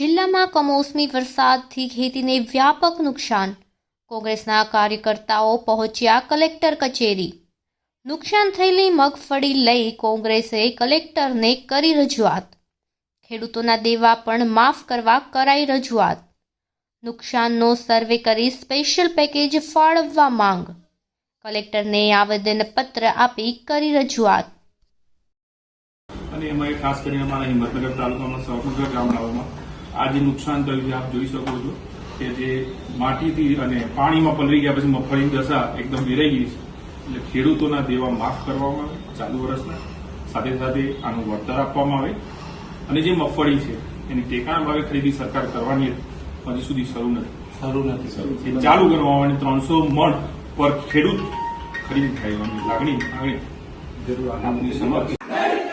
જિલ્લામાં કમોસમી વરસાદથી ખેતીને વ્યાપક નુકસાન. કોંગ્રેસના કાર્યકર્તાઓ પહોંચ્યા કલેક્ટર કચેરી. નુકસાન થયેલી મગફળી લઈ કોંગ્રેસે કલેક્ટરને કરી રજૂઆત. ખેડૂતોના દેવા પણ માફ કરવા કરાઈ રજૂઆત. નુકસાનનો સર્વે કરી સ્પેશિયલ પેકેજ ફાળવવા માંગ. કલેક્ટરને આવેદનપત્ર આપી કરી રજૂઆત. અને એમાં ખાસ કરીને અમારા હિંમતનગર તાલુકામાં સૌનગર ગામડાઓમાં આ જે નુકસાન થયું છે આપ જોઈ શકો છો કે જે માટીથી અને પાણીમાં પલળી ગયા પછી મગફળીની દશા એકદમ વેરાઈ ગઈ છે. એટલે ખેડૂતોના દેવા માફ કરવામાં આવે ચાલુ વર્ષના. સાથે સાથે આનું વળતર આપવામાં આવે. અને જે મગફળી છે એની ટેકાના ભાવે ખરીદી સરકાર કરવાની હજી સુધી શરૂ નથી. શરૂ નથી શરૂ. ચાલુ કરવામાં ત્રણસો મણ પર ખેડૂત ખરીદી થાય લાગણી લાગણી. જરૂર. આપની સમક્ષ.